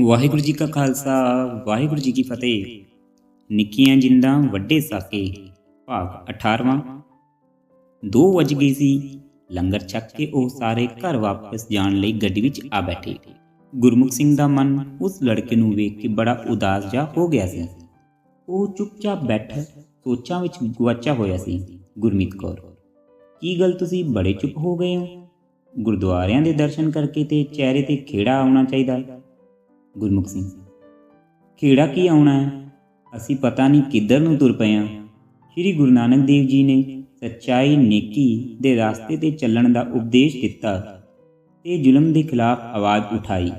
ਵਾਹਿਗੁਰੂ ਜੀ ਕਾ ਖਾਲਸਾ, ਵਾਹਿਗੁਰੂ ਜੀ ਕੀ ਫਤਿਹ। ਨਿੱਕੀਆਂ ਜਿੰਦਾਂ, ਵੱਡੇ ਸਾਕੇ, ਭਾਗ 18ਵਾਂ 2 ਵਜ ਗਈ ਸੀ, ਲੰਗਰ ਛੱਕ ਕੇ ਉਹ ਸਾਰੇ ਘਰ ਵਾਪਸ ਜਾਣ ਲਈ ਗੱਡੀ ਵਿੱਚ ਆ ਬੈਠੇ। ਗੁਰਮੁਖ ਸਿੰਘ ਦਾ ਮਨ ਉਸ ਲੜਕੇ ਨੂੰ ਵੇਖ ਕੇ ਬੜਾ ਉਦਾਸ ਜਾ ਹੋ ਗਿਆ ਸੀ। ਉਹ ਚੁੱਪਚਾਪ ਬੈਠਾ ਸੋਚਾਂ ਵਿੱਚ ਗੁਆਚਾ ਹੋਇਆ ਸੀ, ਗੁਰਮੀਤ ਕੌਰ, ਕੀ ਗੱਲ ਤੁਸੀਂ ਬੜੇ ਚੁੱਪ ਹੋ ਗਏ ਹੋ? ਗੁਰਦੁਆਰਿਆਂ ਦੇ ਦਰਸ਼ਨ ਕਰਕੇ ਤੇ ਚਿਹਰੇ ਤੇ ਖੇੜਾ ਆਉਣਾ ਚਾਹੀਦਾ। ਹੈ ਗੁਰਮੁਖ ਸਿੰਘ। ਖੇੜਾ ਕੀ ਆਉਣਾ ਹੈ? ਅਸੀਂ ਪਤਾ ਨਹੀਂ ਕਿੱਧਰ ਨੂੰ ਤੁਰ ਪਏ ਹਾਂ। ਸ੍ਰੀ ਗੁਰੂ ਨਾਨਕ ਦੇਵ ਜੀ ਨੇ ਸੱਚਾਈ ਨੇਕੀ ਦੇ ਰਸਤੇ ਤੇ ਚੱਲਣ ਦਾ ਉਪਦੇਸ਼ ਦਿੱਤਾ ਤੇ ਜ਼ੁਲਮ ਦੇ ਖਿਲਾਫ ਆਵਾਜ਼ ਉਠਾਈ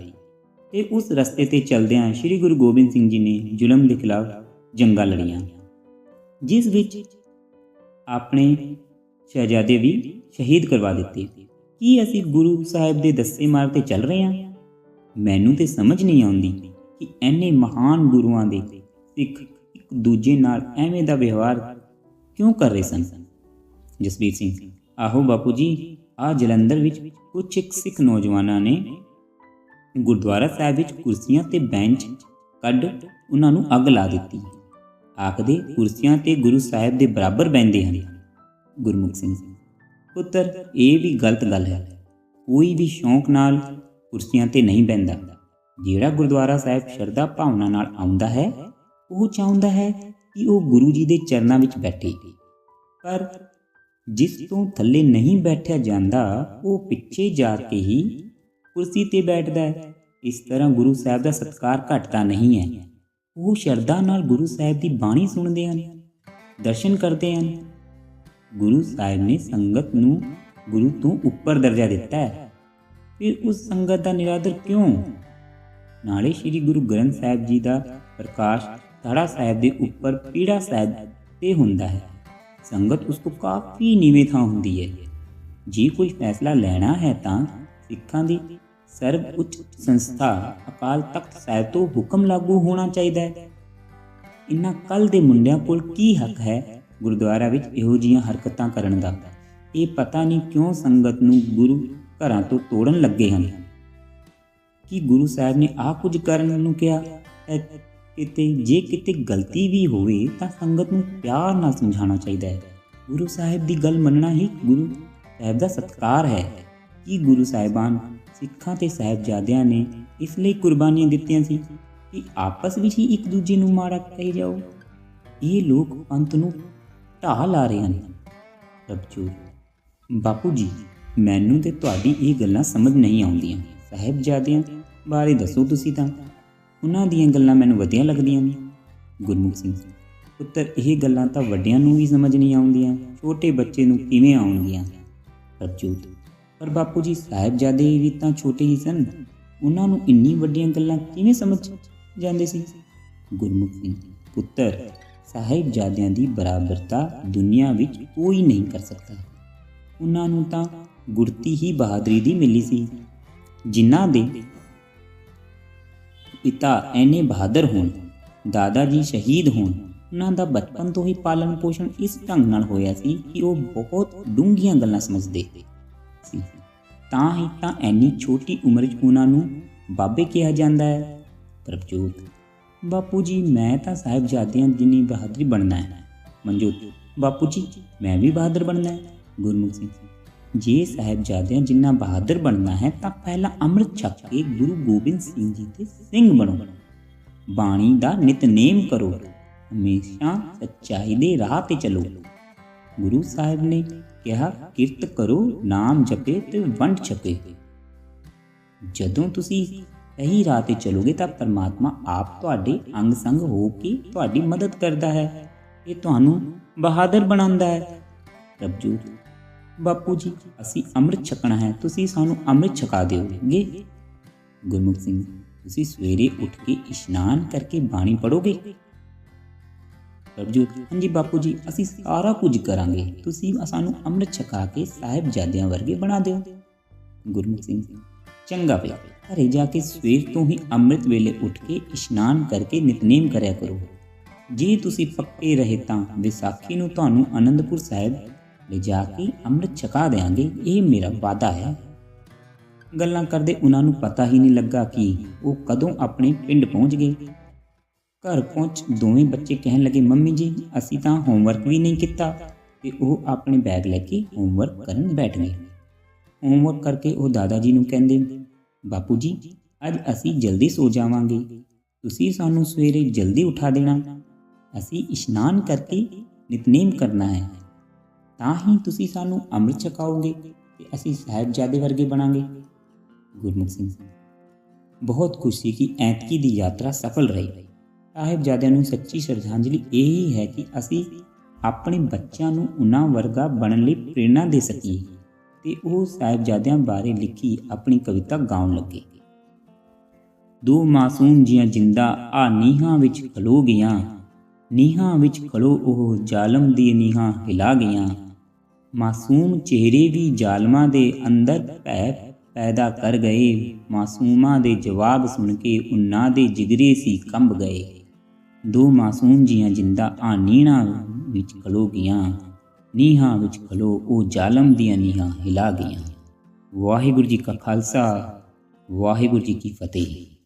ਤੇ ਉਸ ਰਸਤੇ ਤੇ ਚੱਲਦਿਆਂ ਸ੍ਰੀ ਗੁਰੂ ਗੋਬਿੰਦ ਸਿੰਘ ਜੀ ਨੇ ਜ਼ੁਲਮ ਦੇ ਖਿਲਾਫ ਜੰਗਾਂ ਲੜੀਆਂ, ਜਿਸ ਵਿੱਚ ਆਪਣੇ ਸ਼ਹਿਜ਼ਾਦੇ ਵੀ ਸ਼ਹੀਦ ਕਰਵਾ ਦਿੱਤੇ। ਕੀ ਅਸੀਂ ਗੁਰੂ ਸਾਹਿਬ ਦੇ ਦੱਸੇ ਮਾਰਗ ਤੇ ਚੱਲ ਰਹੇ ਹਾਂ? ਮੈਨੂੰ ਤੇ ਸਮਝ ਨਹੀਂ ਆਉਂਦੀ ਕਿ ਐਨੇ ਮਹਾਨ ਗੁਰੂਆਂ ਦੇ ਸਿੱਖ ਇੱਕ ਦੂਜੇ ਨਾਲ ਐਵੇਂ ਦਾ ਵਿਵਹਾਰ ਕਿਉਂ ਕਰ ਰਹੇ ਸਨ? ਜਸਬੀਰ ਸਿੰਘ, ਆਹੋ ਬਾਪੂ ਜੀ, ਆ ਜਲੰਧਰ ਵਿੱਚ ਕੁਝ ਇੱਕ ਸਿੱਖ ਨੌਜਵਾਨਾਂ ਨੇ ਗੁਰਦੁਆਰਾ ਸਾਹਿਬ ਵਿੱਚ ਕੁਰਸੀਆਂ ਤੇ ਬੈਂਚ ਕੱਢ ਉਹਨਾਂ ਨੂੰ ਅੱਗ ਲਾ ਦਿੱਤੀ। ਆਖਦੇ ਕੁਰਸੀਆਂ ਤੇ ਗੁਰੂ ਸਾਹਿਬ ਦੇ ਬਰਾਬਰ ਬੈੰਦੇ ਹਨ। ਗੁਰਮੁਖ ਸਿੰਘ, ਪੁੱਤਰ, ਇਹ ਵੀ ਗਲਤ ਗੱਲ ਹੈ। ਕੋਈ ਵੀ ਸ਼ੌਂਕ ਨਾਲ ਕੁਰਸੀਆਂ ਤੇ ਨਹੀਂ ਬੈੰਦਾ ਜਿਹੜਾ ਗੁਰਦੁਆਰਾ ਸਾਹਿਬ ਸ਼ਰਧਾ ਭਾਵਨਾ ਨਾਲ ਆਉਂਦਾ ਹੈ, ਉਹ ਚਾਹੁੰਦਾ ਹੈ ਕਿ ਉਹ ਗੁਰੂ ਜੀ ਦੇ ਚਰਨਾਂ ਵਿੱਚ ਬੈਠੇ। ਪਰ ਜਿਸ ਤੋਂ ਥੱਲੇ ਨਹੀਂ ਬੈਠਿਆ ਜਾਂਦਾ, ਉਹ ਪਿੱਛੇ ਜਾ ਕੇ ਹੀ ਕੁਰਸੀ ਤੇ ਬੈਠਦਾ ਹੈ। ਇਸ ਤਰ੍ਹਾਂ ਗੁਰੂ ਸਾਹਿਬ ਦਾ ਸਤਕਾਰ ਘਟਦਾ ਨਹੀਂ ਹੈ। ਉਹ ਸ਼ਰਧਾ ਨਾਲ ਗੁਰੂ ਸਾਹਿਬ ਦੀ ਬਾਣੀ ਸੁਣਦੇ ਹਨ, ਦਰਸ਼ਨ ਕਰਦੇ ਹਨ। ਗੁਰੂ ਸਾਹਿਬ ਨੇ ਸੰਗਤ ਨੂੰ ਗੁਰੂ ਤੋਂ ਉੱਪਰ ਦਰਜਾ ਦਿੱਤਾ ਹੈ। ਫਿਰ ਉਸ ਸੰਗਤ ਦਾ ਨਿਰਾਦਰ ਕਿਉਂ? ਨਾਲੇ ਸ੍ਰੀ ਗੁਰੂ ਗ੍ਰੰਥ ਸਾਹਿਬ ਜੀ ਦਾ ਪ੍ਰਕਾਸ਼ ਧੜਾ ਸਾਹਿਬ ਦੇ ਉੱਪਰ ਪੀੜਾ ਸਾਹਿਬ ਤੇ ਹੁੰਦਾ ਹੈ। ਸੰਗਤ ਉਸ ਤੋਂ ਕਾਫੀ ਨੀਵੇਂ ਥਾਂ ਹੁੰਦੀ ਹੈ। ਜੇ ਕੋਈ ਫੈਸਲਾ ਲੈਣਾ ਹੈ ਤਾਂ ਸਿੱਖਾਂ ਦੀ ਸਰਵ ਉੱਚ ਸੰਸਥਾ ਅਕਾਲ ਤਖਤ ਸਾਹਿਬ ਤੋਂ ਹੁਕਮ ਲਾਗੂ ਹੋਣਾ ਚਾਹੀਦਾ ਹੈ। ਇਨ੍ਹਾਂ ਕੱਲ ਦੇ ਮੁੰਡਿਆਂ ਕੋਲ ਕੀ ਹੱਕ ਹੈ ਗੁਰਦੁਆਰਾ ਵਿੱਚ ਇਹੋ ਜੀਆਂ ਹਰਕਤਾਂ ਕਰਨ ਦਾ? ਇਹ ਪਤਾ ਨਹੀਂ ਕਿਉਂ ਸੰਗਤ ਨੂੰ ਗੁਰੂ ਘਰਾਂ ਤੋਂ ਤੋੜਨ ਲੱਗੇ ਹਨ। ਕੀ ਗੁਰੂ ਸਾਹਿਬ ਨੇ ਆਹ ਕੁਝ ਕਰਨ ਨੂੰ ਕਿਹਾ? ਕਿਤੇ, ਜੇ ਕਿਤੇ ਗਲਤੀ ਵੀ ਹੋਵੇ, ਤਾਂ ਸੰਗਤ ਨੂੰ ਪਿਆਰ ਨਾਲ ਸਮਝਾਉਣਾ ਚਾਹੀਦਾ ਹੈ। ਗੁਰੂ ਸਾਹਿਬ ਦੀ ਗੱਲ ਮੰਨਣਾ ਹੀ ਗੁਰੂ ਸਾਹਿਬ ਦਾ ਸਤਕਾਰ ਹੈ। ਕੀ ਗੁਰੂ ਸਾਹਿਬਾਨ ਸਿੱਖਾਂ ਤੇ ਸਾਹਿਬਜ਼ਾਦਿਆਂ ਨੇ ਇਸ ਲਈ ਕੁਰਬਾਨੀਆਂ ਦਿੱਤੀਆਂ ਸੀ ਕਿ ਆਪਸ ਵਿੱਚ ਹੀ ਇੱਕ ਦੂਜੇ ਨੂੰ ਮਾੜਾ ਕਹੀ ਜਾਓ? ਇਹ ਲੋਕ ਅੰਤ ਨੂੰ ਢਾਹ ਲਾ ਰਹੇ ਹਨ। ਪ੍ਰਭਜੋਤ ਬਾਪੂ ਜੀ। ਮੈਨੂੰ ਤੇ ਤੁਹਾਡੀ ਇਹ ਗੱਲਾਂ ਸਮਝ ਨਹੀਂ ਆਉਂਦੀਆਂ। ਸਾਹਿਬਜ਼ਾਦਿਆਂ ਬਾਰੇ ਦੱਸੋ ਤੁਸੀਂ ਤਾਂ। ਉਹਨਾਂ ਦੀਆਂ ਗੱਲਾਂ ਮੈਨੂੰ ਵਧੀਆ ਲੱਗਦੀਆਂ ਨੇ। ਗੁਰਮੁਖ ਸਿੰਘ ਪੁੱਤਰ, ਇਹ ਗੱਲਾਂ ਤਾਂ ਵੱਡਿਆਂ ਨੂੰ ਵੀ ਸਮਝ ਨਹੀਂ ਆਉਂਦੀਆਂ, ਛੋਟੇ ਬੱਚੇ ਨੂੰ ਕਿਵੇਂ ਆਉਣਗੀਆਂ? ਪ੍ਰਭਜੋਤ ਪਰ ਬਾਪੂ ਜੀ ਸਾਹਿਬਜ਼ਾਦੇ ਵੀ ਤਾਂ ਛੋਟੇ ਹੀ ਸਨ। ਉਹਨਾਂ ਨੂੰ ਇੰਨੀ ਵੱਡੀਆਂ ਗੱਲਾਂ ਕਿਵੇਂ ਸਮਝ ਜਾਂਦੇ ਸੀ? ਗੁਰਮੁਖ ਸਿੰਘ ਪੁੱਤਰ, ਸਾਹਿਬਜ਼ਾਦਿਆਂ ਦੀ ਬਰਾਬਰਤਾ ਦੁਨੀਆ ਵਿੱਚ ਕੋਈ ਨਹੀਂ ਕਰ ਸਕਦਾ। ਉਹਨਾਂ ਨੂੰ ਤਾਂ ਗੁਰਤੀ ਹੀ ਬਹਾਦਰੀ ਦੀ ਮਿਲੀ ਸੀ। ਜਿਨ੍ਹਾਂ ਦੇ ਪਿਤਾ ਐਨੇ ਬਹਾਦਰ ਹੋਣ ਦਾਦਾ ਜੀ ਸ਼ਹੀਦ ਹੋਣ ਉਹਨਾਂ ਦਾ ਬਚਪਨ ਤੋਂ ਹੀ ਪਾਲਣ ਪੋਸ਼ਣ ਇਸ ਢੰਗ ਨਾਲ ਹੋਇਆ ਸੀ ਕਿ ਉਹ ਬਹੁਤ ਡੂੰਘੀਆਂ ਗੱਲਾਂ ਸਮਝਦੇ ਸੀ। ਤਾਂ ਹੀ ਤਾਂ ਐਨੀ ਛੋਟੀ ਉਮਰ 'ਚ ਉਹਨਾਂ ਨੂੰ ਬਾਬੇ ਕਿਹਾ ਜਾਂਦਾ ਹੈ, ਪ੍ਰਭਜੋਤ, ਬਾਪੂ ਜੀ, ਮੈਂ ਤਾਂ ਸਾਹਿਬਜ਼ਾਦਿਆਂ ਜਿੰਨੀ ਬਹਾਦਰੀ ਬਣਨਾ ਹੈ। ਮਨਜੋਤ, ਬਾਪੂ ਜੀ, ਮੈਂ ਵੀ ਬਹਾਦਰ ਬਣਨਾ ਹੈ। ਗੁਰਮੁਖ ਸਿੰਘ ਜੇ ਸਾਹਿਬਜ਼ਾਦਿਆਂ ਜਿੰਨਾ ਬਹਾਦਰ ਬਣਨਾ ਹੈ, ਤਾਂ ਪਹਿਲਾਂ ਅੰਮ੍ਰਿਤ ਛਕ ਕੇ ਗੁਰੂ ਗੋਬਿੰਦ ਸਿੰਘ ਜੀ ਦੇ ਸਿੰਘ ਬਣੋ। ਬਾਣੀ ਦਾ ਨਿਤਨੇਮ ਕਰੋ। ਹਮੇਸ਼ਾ ਸੱਚਾਈ ਦੇ ਰਾਹ ਤੇ ਚੱਲੋ। ਗੁਰੂ ਸਾਹਿਬ ਨੇ ਕਿਹਾ, ਕਿਰਤ ਕਰੋ, ਨਾਮ ਜਪੇ ਤੇ ਵੰਡ ਛਕੇ ਜਦੋਂ ਤੁਸੀਂ ਸਹੀ ਰਾਹ ਤੇ ਚੱਲੋਗੇ, ਤਾਂ ਪਰਮਾਤਮਾ ਆਪ ਤੁਹਾਡੇ ਅੰਗ ਸੰਗ ਹੋ ਕੇ ਤੁਹਾਡੀ ਮਦਦ ਕਰਦਾ ਹੈ। ਇਹ ਤੁਹਾਨੂੰ ਬਹਾਦਰ ਬਣਾਉਂਦਾ ਹੈ। ਪ੍ਰਭਜੋਤ ਬਾਪੂ ਜੀ, ਅਸੀਂ ਅੰਮ੍ਰਿਤ ਛਕਣਾ ਹੈ, ਤੁਸੀਂ ਸਾਨੂੰ ਅੰਮ੍ਰਿਤ ਛਕਾ ਦਿਓਗੇ। ਗੁਰਮੁਖ ਸਿੰਘ, ਤੁਸੀਂ ਸਵੇਰੇ ਉੱਠ ਕੇ ਇਸ਼ਨਾਨ ਕਰਕੇ ਬਾਣੀ ਪੜੋਗੇ ਪ੍ਰਭਜੋਤ ਹਾਂਜੀ ਬਾਪੂ ਜੀ, ਅਸੀਂ ਸਾਰਾ ਕੁਝ ਕਰਾਂਗੇ। ਤੁਸੀਂ ਸਾਨੂੰ ਅੰਮ੍ਰਿਤ ਛਕਾ ਕੇ ਸਾਹਿਬਜ਼ਾਦਿਆਂ ਵਰਗੇ ਬਣਾ ਦਿਓ। ਗੁਰਮੁਖ ਸਿੰਘ, ਚੰਗਾ ਪਿਆ ਘਰੇ ਜਾ ਕੇ ਸਵੇਰ ਤੋਂ ਹੀ ਅੰਮ੍ਰਿਤ ਵੇਲੇ ਉੱਠ ਕੇ ਇਸ਼ਨਾਨ ਕਰਕੇ ਨਿਤਨੇਮ ਕਰਿਆ ਕਰੋ। ਜੇ ਤੁਸੀਂ ਪੱਕੇ ਰਹੇ ਤਾਂ ਵਿਸਾਖੀ ਨੂੰ ਤੁਹਾਨੂੰ ਆਨੰਦਪੁਰ ਸਾਹਿਬ ਲੈ ਜਾ ਕੇ ਅੰਮ੍ਰਿਤ ਛਕਾ ਦੇਾਂਗੇ ਇਹ ਮੇਰਾ ਵਾਦਾ ਹੈ। ਗੱਲਾਂ ਕਰਦੇ ਉਹਨਾਂ ਨੂੰ ਪਤਾ ਹੀ ਨਹੀਂ ਲੱਗਾ ਕਿ ਉਹ ਕਦੋਂ ਆਪਣੇ ਪਿੰਡ ਪਹੁੰਚ ਗਏ। ਘਰ ਪਹੁੰਚ ਦੋਵੇਂ ਬੱਚੇ ਕਹਿਣ ਲੱਗੇ, ਮੰਮੀ ਜੀ, ਅਸੀਂ ਤਾਂ ਹੋਮਵਰਕ ਵੀ ਨਹੀਂ ਕੀਤਾ। ਤੇ ਉਹ ਆਪਣੇ ਬੈਗ ਲੈ ਕੇ ਹੋਮਵਰਕ ਕਰਨ ਬੈਠ ਗਏ। ਹੋਮਵਰਕ ਕਰਕੇ ਉਹ ਦਾਦਾ ਜੀ ਨੂੰ ਕਹਿੰਦੇ, ਬਾਪੂ ਜੀ, ਅੱਜ ਅਸੀਂ ਜਲਦੀ ਸੋ ਜਾਵਾਂਗੇ। ਤੁਸੀਂ ਸਾਨੂੰ ਸਵੇਰੇ ਜਲਦੀ ਉਠਾ ਦੇਣਾ। ਅਸੀਂ ਇਸ਼ਨਾਨ ਕਰਕੇ ਨਿਤਨੇਮ ਕਰਨਾ ਹੈ। ਤਾਂ ਹੀ ਤੁਸੀਂ ਸਾਨੂੰ ਅੰਮ੍ਰਿਤ ਛਕਾਓਗੇ ਤੇ ਅਸੀਂ ਸਾਹਿਬਜ਼ਾਦੇ ਵਰਗੇ ਬਣਾਂਗੇ। ਗੁਰਮੁਖ ਸਿੰਘ ਬਹੁਤ ਖੁਸ਼ੀ ਕਿ ਐਤਕੀ ਦੀ ਯਾਤਰਾ ਸਫਲ ਰਹੀ। ਸਾਹਿਬਜ਼ਾਦਿਆਂ ਨੂੰ ਸੱਚੀ ਸ਼ਰਧਾਂਜਲੀ ਇਹ ਹੀ ਹੈ ਕਿ ਅਸੀਂ ਆਪਣੇ ਬੱਚਿਆਂ ਨੂੰ ਉਹਨਾਂ ਵਰਗਾ ਬਣਨ ਲਈ ਪ੍ਰੇਰਣਾ ਦੇ ਸਕੀਏ ਤੇ ਉਹ ਸਾਹਿਬਜ਼ਾਦਿਆਂ ਬਾਰੇ ਲਿਖੀ ਆਪਣੀ ਕਵਿਤਾ ਗਾਉਣ ਲੱਗੇ। ਦੋ ਮਾਸੂਮ ਜੀਆਂ ਜਿੰਦਾ ਆ ਨੀਹਾਂ ਵਿੱਚ ਖਲੋ ਗਈਆਂ, ਨੀਹਾਂ ਵਿੱਚ ਖਲੋ ਉਹ ਜ਼ਾਲਮ ਦੀ ਨੀਹਾਂ ਹਿਲਾ ਗਈਆਂ। ਮਾਸੂਮ ਚਿਹਰੇ ਵੀ ਜ਼ਾਲਮਾਂ ਦੇ ਅੰਦਰ ਭੈ ਪੈਦਾ ਕਰ ਗਏ। ਮਾਸੂਮਾਂ ਦੇ ਜਵਾਬ ਸੁਣ ਕੇ ਉਹਨਾਂ ਦੇ ਜਿਗਰੇ ਸੀ ਕੰਬ ਗਏ। ਦੋ ਮਾਸੂਮ ਜੀਆਂ ਜਿੰਦਾ ਆ ਨੀਹਾਂ ਵਿੱਚ ਖਲੋ ਗਈਆਂ। ਨੀਹਾਂ ਵਿੱਚ ਖਲੋ ਉਹ ਜ਼ਾਲਮ ਦੀਆਂ ਨੀਹਾਂ ਹਿਲਾ ਗਈਆਂ। ਵਾਹਿਗੁਰੂ ਜੀ ਕਾ ਖਾਲਸਾ, ਵਾਹਿਗੁਰੂ ਜੀ ਕੀ ਫਤਿਹ।